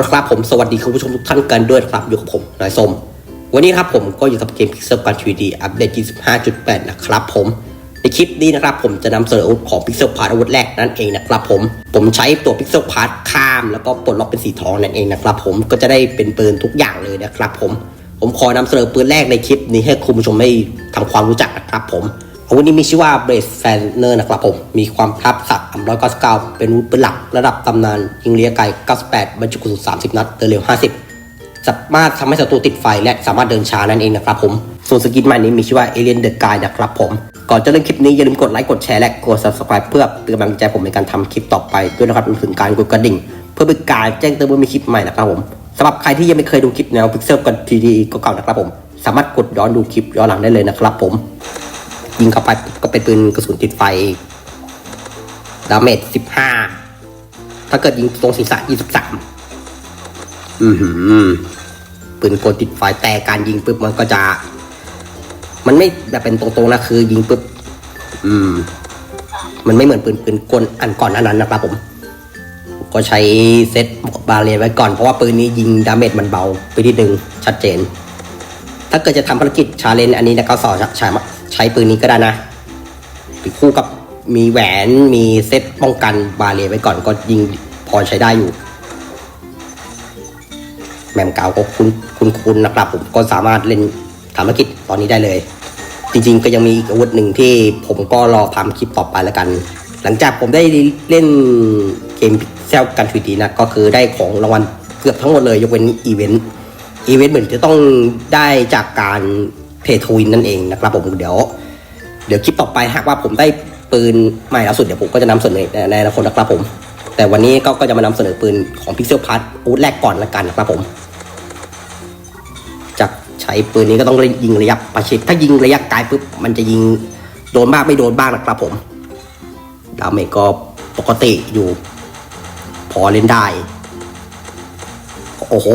ละครับผมสวัสดีคุณผู้ชมทุกท่านกันด้วยครับอยู่กับผมนายส้มวันนี้ครับผมก็อยู่กับเกม Pixel Gun 3D อัปเดต 25.8 นะครับผมในคลิปนี้นะครับผมจะนำเสนออาวุธของ Pixel Part อาวุธแรกนั่นเองนะครับผมผมใช้ตัว Pixel Part ข้ามแล้วก็ปลดล็อกเป็นสีทองนั่นเองนะครับผมก็จะได้เป็นปืนทุกอย่างเลยนะครับผมผมขอนำเสนอปืนแรกในคลิปนี้ให้คุณผู้ชมได้ทำความรู้จักนะครับผม อาวุธนี้มีชื่อว่า Blaze Fanner นะครับผม มีความทับศักดิ์199 เป็นวุธปืนหลักระดับตำนาน ยิงเลียไกล 98 บรรจุกระสุน30 นัด เดินเร็ว 50 สามารถทำให้ศัตรูติดไฟและสามารถเดินช้านั่นเองนะครับผม ส่วนสกินใหม่นี้มีชื่อว่า Alien the Guy นะครับผม ก่อนจะเริ่มคลิปนี้อย่าลืมกดไลค์ กดแชร์และกด subscribe เพื่อเป็นกำลังใจผมในการทำคลิปต่อไปด้วยนะครับรวมถึงการกดกระดิ่ง เพื่อเป็นการแจ้งเตือนเมื่อมีคลิปใหม่นะครับผมสำหรับใครที่ยังไม่เคยดูคลิปแนว Pixel กัน 3D ก็เก่าๆนะครับผม สามารถกดย้อนดูคลิปย้อนหลังได้เลยนะครับผม ยิงเข้าไปก็เป็นปืนกระสุนติดไฟ ดาเมจสิบห้า ถ้าเกิดยิงตรงศีรษะยี่สิบสามอือหือ ปืนกลติดไฟแต่การยิงปุ๊บมันก็จะ มันไม่แบบเป็นตรงๆนะคือ ยิงปุ๊บ อืม มันไม่เหมือนปืนปืนกลอันก่อนอันนั้นนะครับผม ก็ใช้เซตบาเรียไว้ก่อนเพราะว่าปืนนี้ยิงดาเมจมันเบา ไปนิดนึงชัดเจนถ้าเกิดจะทำภารกิจชาเลนจ์อันนี้นะก็สอน ใช้ปืนนี้ก็ได้นะหรือคู่กับมีแหวนมีเซตป้องกันบาเรียไว้ก่อนก็ยิงพอใช้ได้อยู่แมมเก่าก็คุ้นคุ้นคุ้นนะครับผมก็สามารถเล่นทำภารกิจตอนนี้ได้เลย จริงๆก็ยังมีอีกอาวุธหนึ่งที่ผมก็รอทำคลิปต่อไปแล้วกัน หลังจากผมได้เล่นเกมเซลกันทวีดีนะก็คือได้ของรางวัลเกือบทั้งหมดเลยยกเว้นอีเวนต์อีเวนต์เหมือนจะต้องได้จากการ เพทวินนั่นเองนะครับผมเดี๋ยวเดี๋ยวคลิปต่อไปหากว่าผมได้ปืนใหม่ล่าสุดเดี๋ยวผมก็จะนำเสนอในในอนาคตนะครับผม แต่วันนี้ก็ก็จะมานำเสนอปืนของ Pixel p a r t อาวุธแรกก่อนละกันนะครับผมจากใช้ปืนนี้ก็ต้องยิงระยะประชิดถ้ายิงระยะไกลปุ๊บมันจะยิงโดนบ้างไม่โดนบ้างนะครับผมดาเมจก็ปกติอยู่ พอเล่นได้ โอ้โห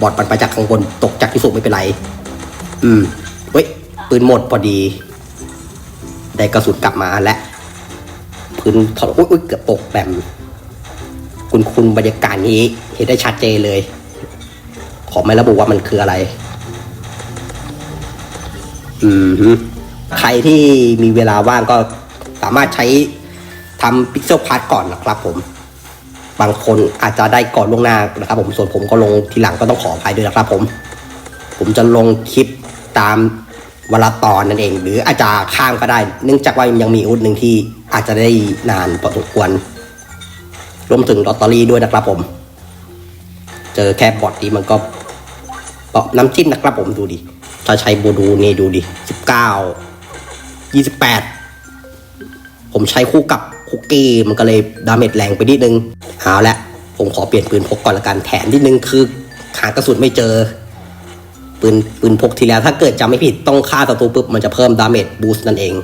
บอดมันไปจากข้างบนตกจากที่สูงไม่เป็นไร อืมเฮ้ยปืนหมดพอดี ได้กระสุนกลับมาและปืนถอดอุ้ยเกือบตกแบบคุณคุณบรรยากาศนี้ เห็นได้ชัดเจนเลย ขอไม่ระบุว่ามันคืออะไร อืมใครที่มีเวลาว่างก็สามารถใช้ทำพิกเซลพาร์ก่อนนะครับผม บางคนอาจจะได้ก่อนล่วงหน้านะครับผม ส่วนผมก็ลงทีหลังก็ต้องขออภัยด้วยนะครับผม ผมจะลงคลิป ตามเวลาตอนนั่นเอง หรืออาจจะข้ามก็ได้ เนื่องจากว่ายังมีอาวุธหนึ่งที่อาจจะได้นานพอสมควรรวมถึงลอตเตอรี่ด้วยนะครับผม เจอแค่บอทนี้มันก็เปาะน้ำจิ้มนะครับผมดูดิถ้าใช้บูดูนี่ดูดิสิบเก้ายี่สิบแปดผมใช้คู่กับคุกกี้มันก็เลยดาเมจแรงไปนิดนึงเอาละผมขอเปลี่ยนปืนพกก่อนละกันแถมนิดนึงคือหากระสุนไม่เจอ ปืนปืนพกทีแล้วถ้าเกิดจำไม่ผิดต้องฆ่าศัตรูปุ๊บมันจะเพิ่มดาเมจบูสต์นั่นเอง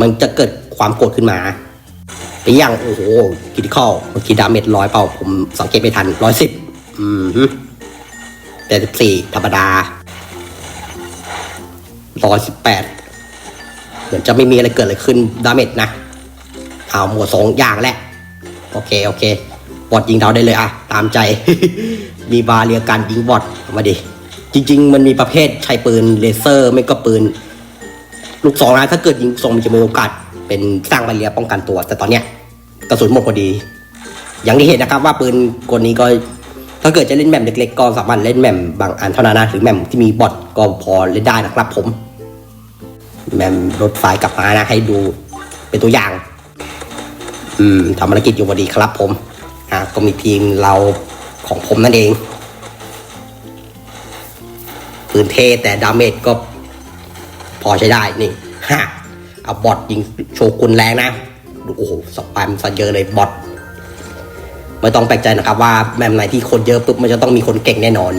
มันจะเกิดความโกรธขึ้นมาไปอย่างโอ้โหคิดข้อเมื่อกี้ดาเมจร้อยเปล่าผมสังเกตไม่ทันร้อยสิบอืมแต่สิบสี่ธรรมดาร้อยสิบแปดเหมือนจะไม่มีอะไรเกิดอะไรขึ้นดาเมจนะเอาหมวดสองอย่างแหละ โอเค โอเค บอดยิงเราได้เลยอะตามใจ มีบาเรียการยิงบอดมาดิ จริง ๆ มันมีประเภทใช้ปืนเลเซอร์ ไม่ก็ปืน ลูกสองนะถ้าเกิดยิงทรงมันจะมีโอกาสเป็นสร้างบาเรียป้องกันตัว แต่ตอนเนี้ยกระสุนหมดพอดี อย่างที่เห็นนะครับว่าปืนกลนี้ก็ถ้าเกิดจะเล่นแมมเล็กๆก็สามารถเล่นแมมบางอันเท่านั้นนะหรือแมมที่มีบอทก็พอเล่นได้นะครับผม แมมรถไฟกลับมานะให้ดูเป็นตัวอย่าง อืมทำภารกิจอยู่พอดีครับผมอ่าก็มีทีมเราของผมนั่นเอง ปืนเทแต่ดาเมจก็พอใช้ได้นี่ฮะเอาบอทยิงโชกุนแรงนะโอ้โหสปามซะเยอะเลยบอทไม่ต้องแปลกใจนะครับว่าแมมไหนที่คนเยอะปุ๊บมันจะต้องมีคนเก่งแน่นอน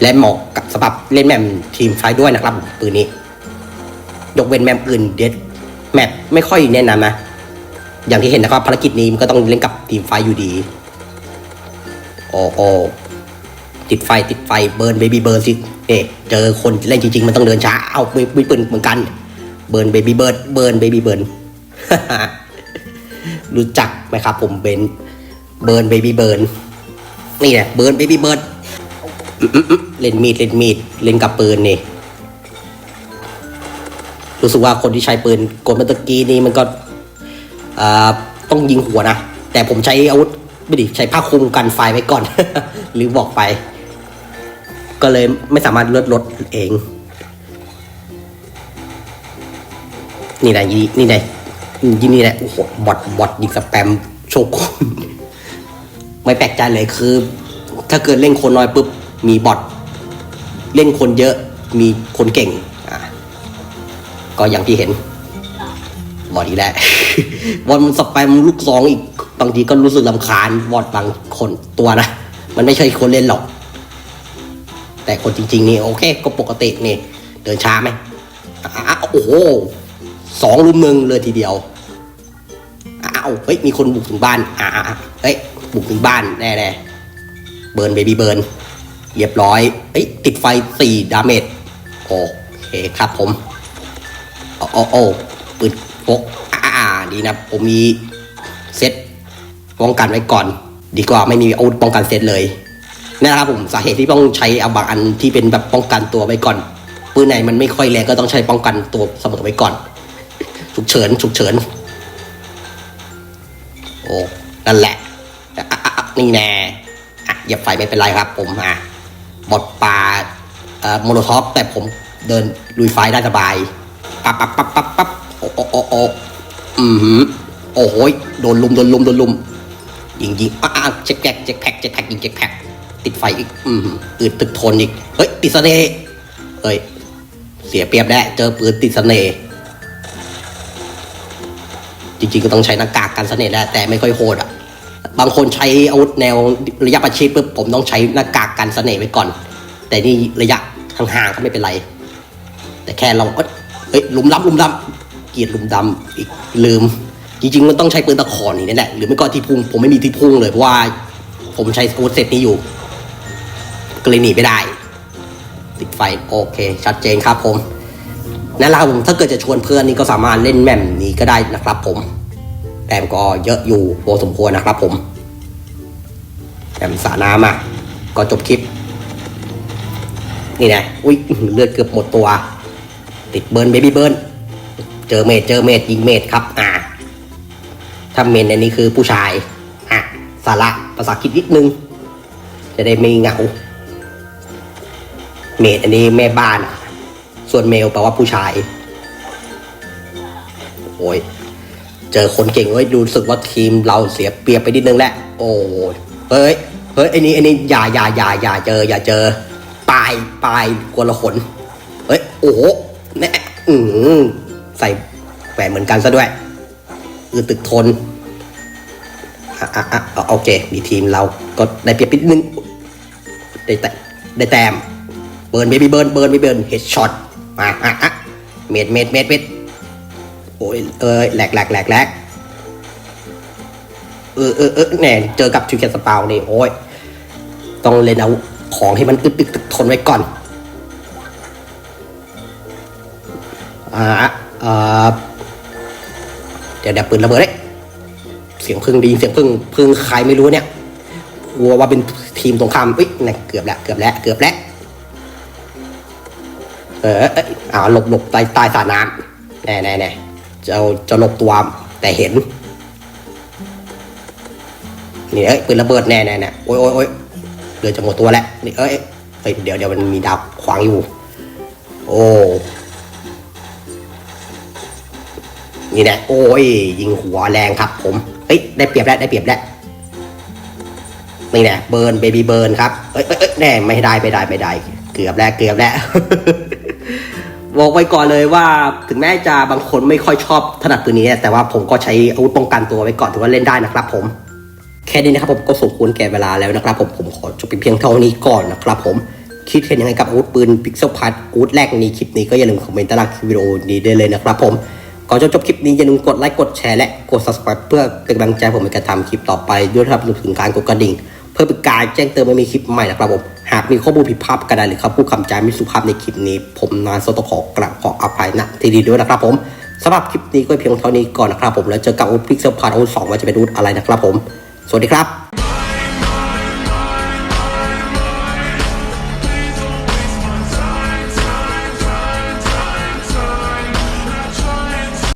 และเหมาะกับสำหรับเล่นแมมทีมไฟด้วยนะครับปืนนี้ ยกเว้นแมมอื่นเด็ดแมปไม่ค่อยแนะนำนะอย่างที่เห็นนะครับภารกิจนี้มันก็ต้องเล่นกับทีมไฟอยู่ดี โอ้โอ ติดไฟติดไฟเบิร์นเบบี้เบิร์นสิเอ๊เจอคนเล่นจริงๆ มันต้องเดินช้า เอาไม่ไม่ปืนเหมือนกัน เบิร์นเบบี้เบิร์นเบิร์นเบบี้เบิร์นรู้จักไหมครับผมเบนเบิร์นเบบี้เบิร์นนี่แหละเบิร์นเบบี้เบิร์นเล่นมีดเล่นมีดเล่นกับปืนนี่รู้สึกว่าคนที่ใช้ปืนกดเมื่อตะกี้นี่มันก็อ่าต้องยิงหัวนะ แต่ผมใช้อาวุธไม่ดิใช้ผ้าคลุมกันไฟไว้ก่อน หรือบอกไป ก็เลยไม่สามารถเลือดลดเอง นี่นะยี่นี่นะยี่นี่แหละโอ้โหบอทบอทยิงสแปมโชคคุณไม่แปลกใจเลยคือ ถ้าเกิดเล่นคนน้อยปุ๊บมีบอทเล่นคนเยอะมีคนเก่งอะก็อย่างที่เห็นบอดอีกแล้วบอลมันสแปมลูกซองอีกบางทีก็รู้สึกลำคาญบอดบางคนตัวนะมันไม่ใช่คนเล่นหรอก แต่คนจริงๆนี่โอเคก็ปกตินี่ เดินช้าไหมอะโอ้โหสองลุมหนึ่งเลยทีเดียวอ้าวเฮ้ยมีคนบุกถึงบ้านอ่าเฮ้ยบุกถึงบ้านแน่ๆเบิร์นเบบี้เบิร์นเรียบร้อยเฮ้ยติดไฟสี่ดาเมจโอเคครับผมโอ้โอ้โอ้ปืนพกอ่าดีนะผมมีเซ็ตป้องกันไว้ก่อน ดีกว่าไม่มีอาวุธป้องกันเซ็ตเลย นี่นะครับผมสาเหตุที่ต้องใช้เอาบางอันที่เป็นแบบป้องกันตัวไว้ก่อนปืนไหนมันไม่ค่อยแรงก็ต้องใช้ป้องกันตัวเสมอไว้ก่อนฉุกเฉินฉุกเฉิน โอ้นั่นแหละะะะนี่แน่อะเหยียบไฟไม่เป็นไรครับ ผมอะบดปลาเอ่อโมโนท็อปแต่ผมเดินลุยไฟได้สบายปั๊บปั๊บปั๊บปั๊บปั๊บโอ้โอ้โอ้โอ้อือหือโอ้โหยโดนลุมโดนลุมโดนลุมยิงยิงอ้าวเจ็คแพ็กเจ็คแพ็กเจ็คแพ็กยิงเจ็คแพ็ก ติดไฟอีก อือหือปืนตึกทนอีก เฮ้ย ติดเสน่ห์เฮ้ย เสียเปรียบแน่เจอปืนติดเสน่ห์จริงๆก็ต้องใช้หน้ากากกันเสน่ห์แหละแต่ไม่ค่อยโหดอะ บางคนใช้อาวุธแนวระยะประชิดปุ๊บผมต้องใช้หน้ากากกันเสน่ห์ไว้ก่อน แต่นี่ระยะห่างๆก็ไม่เป็นไร แต่แค่เราเอ้ยเฮ้ยลุมดำลุมดำเกียดลุมดำอีกลืม จริง ๆ มันต้องใช้ปืนตะขอนี่นี่แหละหรือไม่ก็ที่พุ่งผมไม่มีที่พุ่งเลยเพราะว่า ผมใช้อาวุธเซตนี้อยู่ ก็เลยหนีไม่ได้ ติดไฟโอเค ชัดเจนครับผมนั่นแหละครับผมถ้าเกิดจะชวนเพื่อนนี่ก็สามารถเล่นแมมนี้ก็ได้นะครับ ผมแต้มก็เยอะอยู่พอสมควรนะครับ ผมแต้มสาน้ำอะก็จบคลิป นี่นะอุ้ยเลือดเกือบหมดตัว ติดเบิร์นเบบี้เบิร์นเจอเมดเจอเมดยิงเมดครับ อ่าถ้าเมนอันนี้คือผู้ชาย อะ สาระภาษาอังกฤษนิดนึง จะได้ไม่เหงา เมดอันนี้แม่บ้าน ส่วนเมลแปลว่าผู้ชาย โอ้ย เจอคนเก่งเว้ย ดูสึกว่าทีมเราเสียเปรียบไปนิดนึงแหละ โอ้ย เฮ้ย เฮ้ยไอ้นี่ไอ้นี่อย่าอย่าอย่าอย่าเจอ อย่าเจอ ปลายปลายกวนละขน เฮ้ย โอ้โหแน่อืมใส่แหวนเหมือนกันซะด้วยอือตึกทนอะอะอะโอเค มีทีมเราก็ได้เปรียบนิดนึง ได้แต่ได้แต้ม เบิร์นเบบี้เบิร์นเบิร์นไม่เบิร์นเฮดช็อตมาอะอะเม็ดเม็ดเม็ดเมดโอ้ยเอ้ยแหลกแหลกแหลกแหลกเออเออเออแน่เจอกับทูแคสปาวนี่โอ้ยต้องเล่นเอาของให้มันอึดอึดอึดทนไว้ก่อนอ่าอ่อเดี๋ยวเดี๋ยวปืนระเบิดเลยเสียงพึ่งดีเสียงพึ่งพึ่งใครไม่รู้เนี่ยกลัวว่าเป็นทีมตรงข้ามเอ้ยนี่เกือบแล้วเกือบแล้วเกือบแล้ว เออเอยอ่าหลบหลบใต้ใต้สระน้ำแน่แน่แน่จะจะหลบตัวแต่เห็นนี่เอ้ยปืนระเบิดแน่แน่แน่โอ้ยโอ้ยโอ้ยเดือจะหมดตัวแล้วนี่เอ้ยเอ้ยเดี๋ยวเดี๋ยวมันมีดาวขวางอยู่ โอ้นี่แหละโอ้ยยิงหัวแรงครับ ผมเฮ้ยได้เปรียบแล้วได้เปรียบแล้วนี่แหละเบิร์นเบบี้เบิร์นครับเอ้ยเอ้ยเอ้ยแน่ไม่ได้ไม่ได้ไม่ได้ เกือบแล้วเกือบแล้ว บอกไว้ก่อนเลยว่าถึงแม้จะบางคนไม่ค่อยชอบถนัดปืนนี้ แต่ว่าผมก็ใช้อาวุธป้องกันตัวไว้ก่อนถือว่าเล่นได้นะครับผม แค่นี้นะครับผมก็สมควรแก่เวลาแล้วนะครับ ผมผมขอจบเพียงเท่านี้ก่อนนะครับ ผมคิดเห็นยังไงกับอาวุธปืนพิกเซลพัดอาวุธแรกในคลิปนี้ก็อย่าลืมคอมเมนต์ใต้ล่างคลิปวิดีโอนี้ได้เลยนะครับ ผมก่อนจะจบคลิปนี้อย่าลืมกดไลค์กดแชร์และกด subscribe เพื่อเป็นกำลังใจผมในการทำคลิปต่อไปด้วยนะครับรวมถึงการกดกระดิ่ง เพื่อเป็นการแจ้งเตือนไม่มีคลิปใหม่นะครับผม หากมีข้อมูลผิดพลาดกระดาหรือคำพูดคำจาไม่สุภาพในคลิปนี้ ผมนานโซตขอกราบขออภัยนะทีดีด้วยนะครับผมสำหรับคลิปนี้ก็เพียงเท่านี้ก่อนนะครับผมแล้วเจอกับอาวุธพิกเซลพาร์ทอาวุธสองว่าจะเป็นอาวุธอะไรนะครับผม สวัสดีครับ